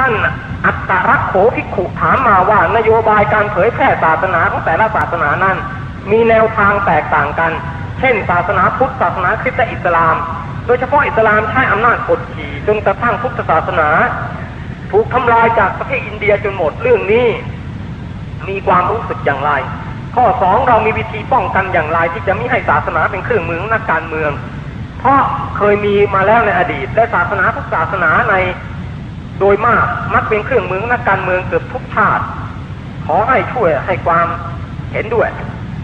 ท่านอัตตรักโขภิกขุถามมาว่านโยบายการเผยแพร่ศาสนาของแต่ละศาสนานั้น มีแนวทางแตกต่างกัน เช่น ศาสนาพุทธศาสนาคริสต์อิสลาม โดยเฉพาะอิสลามใช้อำนาจกดขี่จนกระทั่งพุทธศาสนา ถูกทำลายจากประเทศอินเดียจนหมดเรื่องนี้ มีความรู้สึกอย่างไร ข้อสองเรามีวิธีป้องกันอย่างไรที่จะไม่ให้ศาสนาเป็นเครื่องมือของนักการเมือง เพราะเคยมีมาแล้วในอดีตและศาสนาทุกศาสนาใน โดยมากมักเป็นเครื่องมือนักการเมืองเกือบทุกชาติ ขอให้ช่วยให้ความเห็นด้วย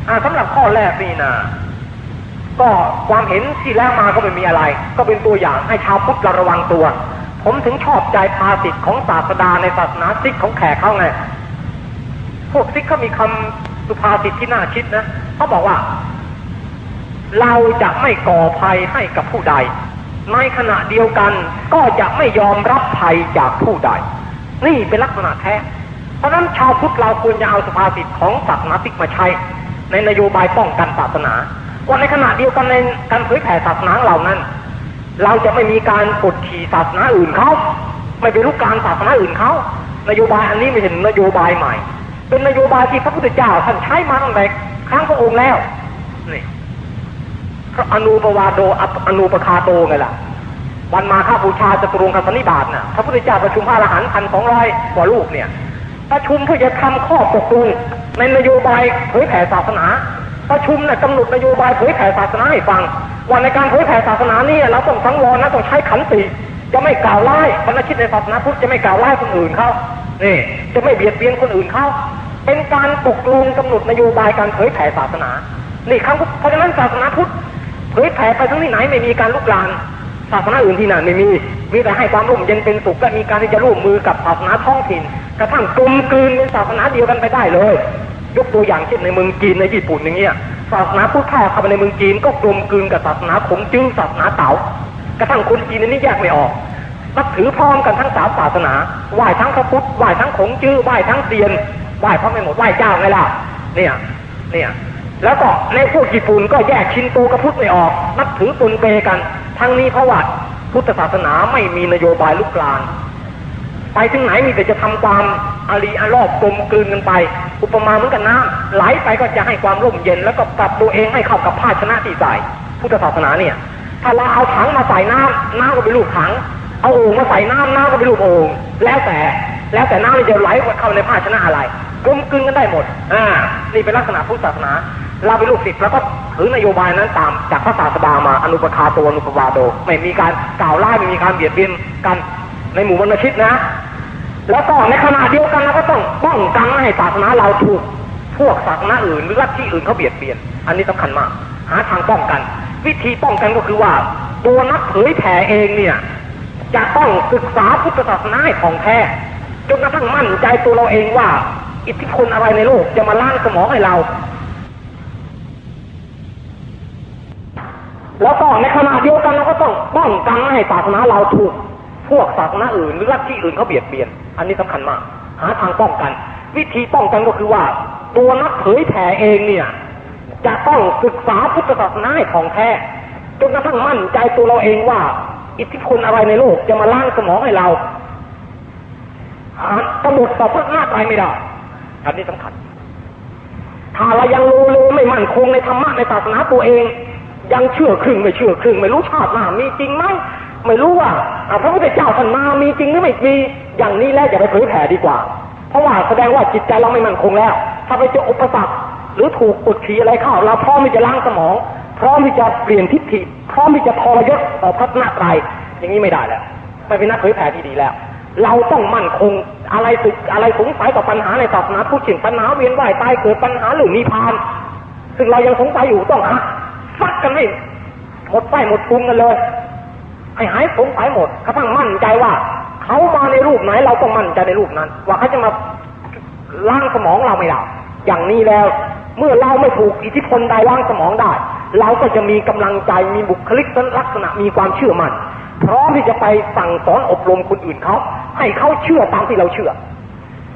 อ่าสำหรับข้อแรกนี่นะก็ความเห็นที่แล้วมาก็ไม่มีอะไร ก็เป็นตัวอย่างให้ชาวพุทธระวังตัว ผมถึงชอบใจภาษิตของศาสดาในศาสนาซิกของแขกเขาไง พวกซิกเขามีคำสุภาษิตที่น่าคิดนะเขาบอกว่า เราจะไม่ก่อภัยให้กับผู้ใด ในขณะเดียวกันก็จะไม่ยอมรับภัยจากผู้ใด นี่เป็นลักษณะแท้ เพราะนั้นชาวพุทธเราควรจะเอาสภาษิตของศาสนาซิกมาใช้ ในนโยบายป้องกันศาสนาว่าในขณะเดียวกันในการเผยแผ่ศาสนาเหล่านั้น เราจะไม่มีการกดขี่ศาสนาอื่นเขาไม่ไปลุกการศาสนาอื่นเขานโยบายอันนี้ไม่ใช่นโยบายใหม่ เป็นนโยบายที่พระพุทธเจ้าท่านใช้มาตั้งแต่ครั้งพระองค์แล้วนี่ พระอนุปวาโดอนุปคาโตไงล่ะวันมาฆบูชาจตุรงคสนิบาตน่ะพระพุทธเจ้าประชุมพระอรหันต์พันสองร้อยกว่าลูกเนี่ยประชุมเพื่อจะทำข้อตกลงในนโยบายเผยแผ่ศาสนา ประชุมเนี่ยกำหนดนโยบายเผยแผ่ศาสนาให้ฟังว่าในการเผยแผ่ศาสนานี่เราต้องสังวรนะต้องใช้ขันติจะไม่กล่าวไล่บรรพชิตในศาสนาพุทธจะไม่กล่าวไล่คนอื่นเขานี่จะไม่เบียดเบียนคนอื่นเขาเป็นการตกลงกำหนดนโยบายการเผยแผ่ศาสนา นี่ครั้งเพราะฉะนั้นศาสนาพุทธ เผยแผ่ไปทั้งที่ไหนไม่มีการลุกลานศาสนาอื่นที่นั่นไม่มี มีแต่ให้ความร่มเย็นเป็นสุขและมีการที่จะร่วมมือกับศาสนาท้องถิ่น กระทั่งกลมกลืนเป็นศาสนาเดียวกันไปได้เลย ยกตัวอย่างเช่นในเมืองจีนในญี่ปุ่นอย่างเงี้ย ศาสนาพุทธเข้าไปในเมืองจีนก็กลมกลืนกับศาสนาขงจื้อศาสนาเต๋ากระทั่งคนจีนนี่แยกไม่ออกนับถือพร้อมกันทั้งสามศาสนา ไหว้ทั้งพระพุทธ ไหว้ทั้งขงจื้อ ไหว้ทั้งเตียน ไหว้พระไม่หมด ไหว้เจ้าไงล่ะ เนี่ย เนี่ย แล้วก็ในพวกญี่ปุ่นก็แยกชินโตกับพุทธไม่ออก นับถือปนเปกัน ทั้งนี้เพราะว่าพุทธศาสนาไม่มีนโยบายลุกลานไปถึงไหนมีแต่จะทำความอารีอารอบกลมกลืนกันไป อุปมาเหมือนกับน้ำไหลไปก็จะให้ความร่มเย็น แล้วก็ปรับตัวเองให้เข้ากับภาชนะที่ใส่พุทธศาสนาเนี่ย ถ้าเราเอาถังมาใส่น้ำน้ำก็เป็นลูกถัง เอาโอ่งมาใส่น้ำน้ำก็เป็นลูกโอ่งแล้วแต่แล้วแต่น้ำจะไหลเข้าในภาชนะอะไรกลมกลืนกันได้หมด อ่า นี่เป็นลักษณะพุทธศาสนา เราเป็นลูกศิษย์แล้วก็ถือนโยบายนั้นตามจากพระศาสดามาอนุปคาโตอนุปวาโดไม่มีการกล่าวล่ไม่มีการเบียดเบียนกันในหมู่บรรพชิตนะ แล้วก็ในขณะเดียวกันเราก็ต้องป้องกันไม่ให้ศาสนาเราถูกพวกศาสนาอื่นหรือลัทธิอื่นเขาเบียดเบียน อันนี้สำคัญมาก หาทางป้องกัน วิธีป้องกันก็คือว่า ตัวนักเผยแผ่เองเนี่ยจะต้องศึกษาพุทธศาสนาให้ของแท้จนกระทั่งมั่นใจตัวเราเองว่า อิทธิพลอะไรในโลกจะมาล้างสมองให้เรา แล้วก็ในขณะเดียวกันเราก็ต้องป้องกันไม่ให้ศาสนาเราถูกพวกศาสนาอื่นหรือลัทธิอื่นเขาเบียดเบียน อันนี้สำคัญมาก หาทางป้องกัน วิธีป้องกันก็คือว่า ตัวนักเผยแผ่เองเนี่ย จะต้องศึกษาพุทธศาสนาให้ของแท้จนกระทั่งมั่นใจตัวเราเองว่า อิทธิพลอะไรในโลกจะมาล้างสมองให้เราหากำหนดต่อพระหน้าตายไม่ได้อันนี้สำคัญถ้าเรายังรู้เลยไม่มั่นคงในธรรมะในศาสนาตัวเอง ยังเชื่อครึ่งไม่เชื่อครึ่ง ไม่รู้ชาติหน้ามีจริงไหมไม่รู้ว่าพระพุทธเจ้าท่านมามีจริงหรือไม่มีอย่างนี้แล้วอย่าไปเผยแผ่ดีกว่า เพราะว่าแสดงว่าจิตใจเราไม่มั่นคงแล้ว ถ้าไปเจออุปสรรคหรือถูกกดขี่อะไรเข้าเราพร้อมที่จะล้างสมอง พร้อมที่จะเปลี่ยนทิฏฐิพร้อมที่จะทรยศต่อพระนาไตรอย่างนี้ไม่ได้แล้วไม่เป็นนักเผยแผ่ที่ดีแล้ว เราต้องมั่นคงอะไรสึกอะไรสงสัยต่อปัญหาในศาสนาผู้ชินปัญหาเวียนว่ายตายเกิดปัญหาหรือนิพพาน ซึ่งเรายังสงสัยอยู่ต้องหา ฟัดกันให้หมดไฟหมดพุงกันเลยให้หายสงสัยหมดกระทั่งมั่นใจว่า เขามาในรูปไหนเราต้องมั่นใจในรูปนั้น ว่าเขาจะมาล้างสมองเราไม่ได้อย่างนี้แล้ว เมื่อเราไม่ถูกอิทธิพลใดล้างสมองได้ เราก็จะมีกำลังใจมีบุคลิกลักษณะมีความเชื่อมั่นพร้อมที่จะไปสั่งสอนอบรมคนอื่นเขาให้เขาเชื่อตามที่เราเชื่อ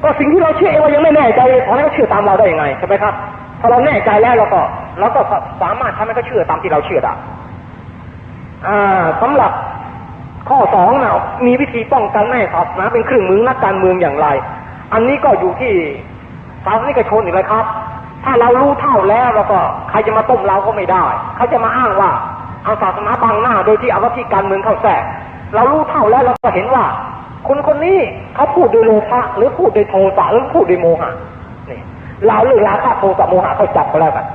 ก็สิ่งที่เราเชื่อเองเรายังไม่แน่ใจขอให้เขาเชื่อตามเราได้ยังไงใช่ไหมครับ พอเราแน่ใจแล้วเราก็เราก็สามารถทำให้เขาเชื่อตามที่เราเชื่อได้อ่าสำหรับข้อสองนะมีวิธีป้องกันไม่ให้ศาสนาเป็นเครื่องมือนักการเมืองอย่างไร อันนี้ก็อยู่ที่ศาสนิกชนอีกเลยครับ ถ้าเรารู้เท่าแล้วเราก็ใครจะมาต้มเราก็ไม่ได้เขาจะมาอ้างว่าเอาศาสนาบังหน้า โดยที่เอาวัตถิการเมืองเข้าแทรกเรารู้เท่าแล้วเราก็เห็นว่าคนคนนี้เขาพูดโดยโลภะหรือพูดโดยโทสะหรือพูดโดยโมหะ เราเรื่องราคะโทสะโมหะเขาจับไปแล้วกัน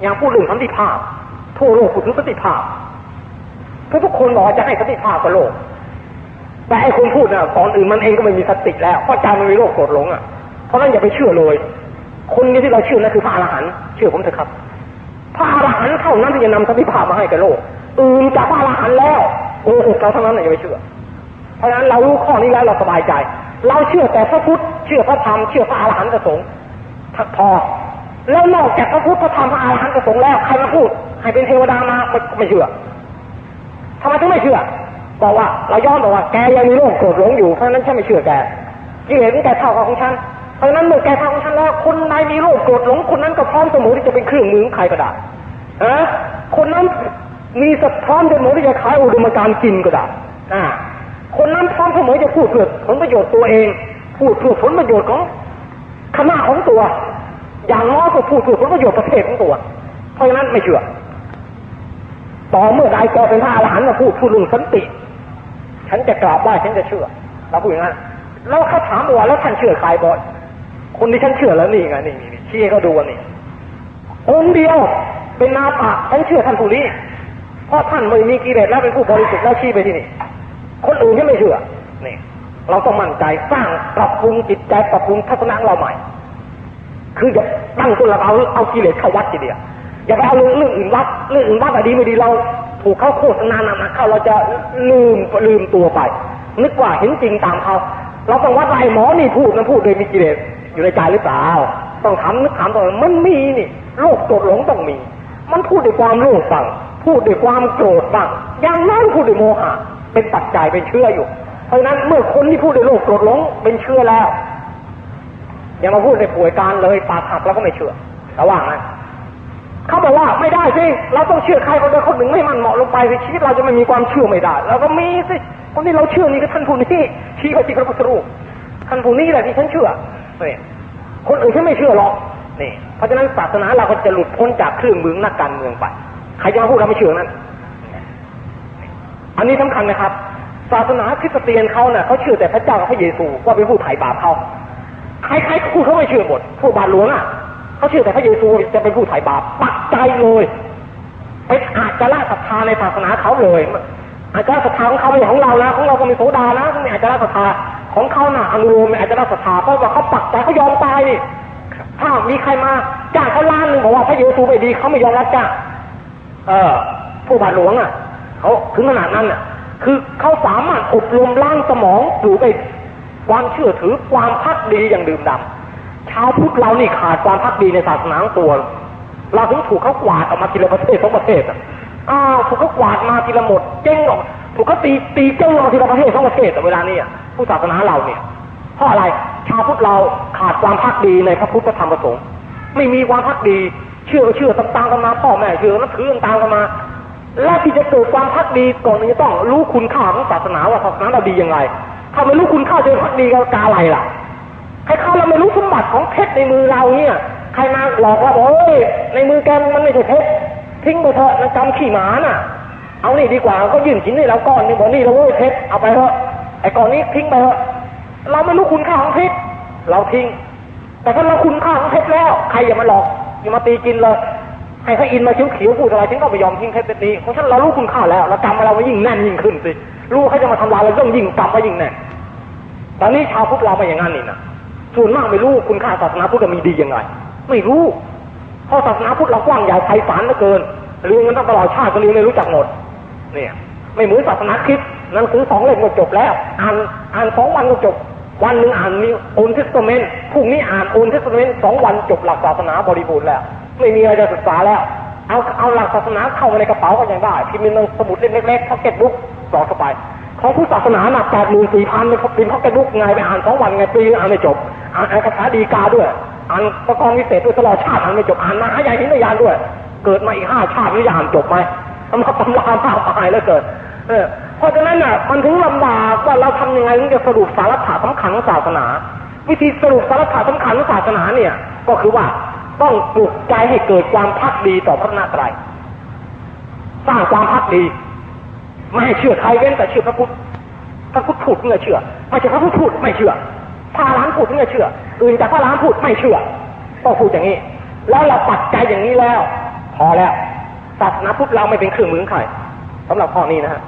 อย่างพูดเรื่องสันติภาพทั่วโลกพูดถึงสันติภาพทุกทุกคนบอกว่าจะให้สันติภาพกับโลก แต่ไอ้คนพูดน่ะก่อนอื่นมันเองก็ไม่มีสติแล้วเพราะใจมันมีโรคโกรธหลงอะเพราะนั้นอย่าไปเชื่อเลย คนนี้ที่เราเชื่อนั่นคือพระอรหันต์เชื่อผมเถอะครับพระอรหันต์เท่านั้นที่จะนำสันติภาพมาให้กับโลกอื่นจากพระอรหันต์แล้วโอ้โหเราทั้งนั้นอย่าไปเชื่อ เพราะฉะนั้นเรารู้ข้อนี้แล้วเราสบายใจ เราเชื่อแต่พระพุทธเชื่อพระธรรมเชื่อพระอรหันต์สงค์ พอ แล้วนอกจากพระพุทธพระธรรมพระอรหันต์ประสงค์แล้วใครมาพูดให้เป็นเทวดามาไม่เชื่อทำไมถึงไม่เชื่อบอกว่าเราย้อนบอกว่าแกยังมีโรคโกรธหลงอยู่เพราะนั้นฉันไม่เชื่อแกกิเลสนี่แกเท่ากับของฉันเพราะนั้นเมื่อแกเท่าของฉันแล้วคนใดมีโรคโกรธหลงคนนั้นก็พร้อมเสมอที่จะเป็นเครื่องมือของใครก็ได้ฮะคนนั้นมีสพร้อมเสมอที่จะขายอุดมการกินก็ได้อ่าคนนั้นพร้อมเสมอจะพูดเพื่อผลประโยชน์ตัวเอง พูดเพื่อผลประโยชน์ของคณะของตัว อย่างน้อยก็พูดเพื่อผลประโยชน์ประเทศของตัว เพราะฉะนั้นไม่เชื่อ ต่อเมื่อใดแกเป็นพระอรหันต์มาพูดพูดเรื่องสันติ ฉันจะกราบไหว้ฉันจะเชื่อเราพูดอย่างนั้นแล้วเขาถามว่าแล้วท่านเชื่อใครบ่อยคนที่ฉันเชื่อแล้วนี่ไงนี่นี่ชี้ให้เขาดูนี่องค์เดียวเป็นนาปะฉันเชื่อท่านผู้นี้เพราะท่านไม่มีกิเลสแล้วเป็นผู้บริสุทธิ์แล้วชี้ไปที่นี่ คนอื่นที่ไม่เชื่อนี่เราต้องมั่นใจสร้างปรับปรุงจิตใจปรับปรุงทัศนะเราใหม่ คืออย่าตั้งตัวเราเอาเอากิเลสเข้าวัดทีเดียวอย่าไปเอาเรื่องอื่นวัดเรื่องอื่นวัดอะดีไม่ดีเราถูกเขาโฆษณานำมาเข้าเราจะลืมลืมตัวไปนึกว่าเห็นจริงตามเขาเราต้องวัดไอ้หมอนี่พูดมันพูดโดยมีกิเลสอยู่ในใจหรือเปล่าต้องถามนึกถามตัวมันมีนี่โรคโกรธหลงต้องมี มันพูดด้วยความโลภบ้างพูดด้วยความโกรธบ้างอย่างน้อยพูดด้วยโมหะเป็นปัจจัยเป็นเชื้ออยู่ เพราะนั้นเมื่อคนที่พูดด้วยโลภโกรธหลงเป็นเชื้อแล้ว อย่ามาพูดในป่วยการเลยปากหักแล้วก็ไม่เชื่อระหว่างนั้นเขาบอกว่าไม่ได้สิเราต้องเชื่อใครคนใดคนหนึ่งไม่มันเหมาะลงไปสิชีวิตเราจะไม่มีความเชื่อไม่ได้เราก็มีสิคนที่เราเชื่อนี่ก็ท่านผู้นี้ชี้ไปที่พระพุทธรูปท่านผู้นี้แหละที่ฉันเชื่อนี่คนอื่นฉันไม่เชื่อหรอกนี่เพราะฉะนั้นศาสนาเราก็จะหลุดพ้นจากเครื่องมือนักการเมืองไปใครจะมาพูดเราไม่เชื่อนั้น อันนี้สำคัญนะครับ ศาสนาคริสเตียนเขาเนี่ยเขาเชื่อแต่พระเจ้ากับพระเยซูว่าเป็นผู้ไถ่บาปเขา ใครๆพูดเขาไม่เชื่อหมดผู้บาทหลวงอะเขาเชื่อแต่พระเยซูจะเป็นผู้ไถ่บาปปักใจเลยเป็นอาจจะละศรัทธาในศาสนาเขาเลยอาจจะศรัทธาของเขาไม่ของเรานะของเราก็มีโสดานะก็มีอาจจะละศรัทธาของเขาน่ะอนุโลมอาจจะละศรัทธาเพราะว่าเขาปักใจเขายอมตายนี่ถ้ามีใครมาจ้างเขาล้านหนึ่งบอกว่าพระเยซูไม่ดีเขาไม่ยอมรับจ้างเออผู้บาทหลวงอะเขาถึงขนาดนั้นอะ คือเขาสามารถอบรมล้างสมองปลูกไป ความเชื่อถือความพักดีอย่างดื่มดำชาวพุทธเรานี่ขาดความพักดีในศาสนาตัว เราถึงถูกเขากวาดออกมาทีละประเทศสองประเทศอะอ้าวถูกเขากวาดมาทีละหมดเจ๊งออกถูกเขาตีตีเจ้งออกมาทีละประเทศสองประเทศแต่เวลานี้อะผู้ศาสนาเราเนี่ยเพราะอะไรชาวพุทธเราขาดความพักดีในพระพุทธธรรมประสงค์ไม่มีความพักดี เชื่อเชื่อตามๆกันมาพ่อแม่เชื่อนับถือตามกันมาและที่จะเกิดความพักดีก่อนจะต้องรู้คุณค่าของศาสนาว่าศาสนาเราดียังไง ถ้าไม่รู้คุณค่าจะพักดีก็กาอะไรล่ะใครเข้าเราไม่รู้สมบัติของเพชรในมือเราเนี่ยใครมาหลอกว่าบอกเอ้ยในมือแกมันไม่ใช่เพชรทิ้งไปเถอะมันจำขี้หมาน่ะ เอานี่ดีกว่าก็ยื่นชิ้นให้เราก้อนนึงบอกนี่เราเว้ยเพชรเอาไปเถอะไอ้ก้อนนี้ทิ้งไปเถอะเราไม่รู้คุณค่าของเพชรเราทิ้ง แต่ถ้าเราคุณค่าของเพชรแล้ว ใครอย่ามาหลอกอย่ามาตีกินเลยให้เขาอินมาเขียวเขียวพูดอะไรฉันก็ไม่ยอมทิ้งเพชรเป็นี้เพราะฉันเรารู้คุณค่าแล้วเราจำเราไม่ยิ่งแน่นยิ่งขึ้นสิ รู้เขาจะมาทำลายเราต้องยิ่งจำไว้ยิ่งแน่ตอนนี้ชาวพุทธเราไปอย่างนั้นนี่นะส่วนมากไม่รู้คุณค่าศาสนาพุทธมีดียังไง ไม่รู้เพราะศาสนาพุทธเรากว้างใหญ่ไพศาลเหลือเกินเรียนกันตั้งตลอดชาติก็เรียนไม่รู้จักหมด เนี่ย ไม่เหมือนศาสนาคริสต์นังสือสองเล่มก็จบแล้ว อ่านอ่านสองวันก็จบ วันหนึ่งอ่านมีโอนเทสเมนต์พรุ่งนี้อ่านโอนเทสเมนต์สองวันจบหลักศาสนาบริบูรณ์แล้ว ไม่มีอะไรจะศึกษาแล้ว เอาเอาหลักศาสนาเข้ามาในกระเป๋าก็ยังได้พิมพ์เป็นสมุดเล่มเล็กๆพ็อกเก็ตบุ๊กสอดเข้าไป ของผู้ศาสนาหนักแปดหมื่นสี่พันเป็นพิมพ์พ็อกเก็ตบุ๊กไงไปอ่านสองวันไงปีอ่านไม่จบอ่านคาถาดีกาด้วยอ่านประกองวิเศษด้วยตลอดชาติอ่านไม่จบอ่านมหายายหินยานด้วย เกิดมาอีกห้าชาตินี่จะอ่านจบไหมทำมาตำรามากมายแล้วเกิดเออเพราะฉะนั้นน่ะมันถึงลำบากว่าเราทำยังไงถึงจะสรุปสาระสำคัญของศาสนา วิธีสรุปสาระสำคัญของศาสนาเนี่ย ก็คือว่า ต้องปลุกใจให้เกิดความพักดีต่อพระนาตรัยสร้างความพักดี ไม่ให้เชื่อใครเว้นแต่เชื่อพระพุทธพระพุทธพูดถึงจะเชื่อ ไม่ใช่พระพุทธพูดไม่เชื่อพระอรหันพูดถึงจะเชื่ออื่นจากพระอรหันพูดไม่เชื่อต้องพูดอย่างนี้ แล้วเราปักใจอย่างนี้แล้ว พอแล้วศาสนาพุทธเราไม่เป็นเครื่องมือของใครสำหรับข้อนี้นะฮะ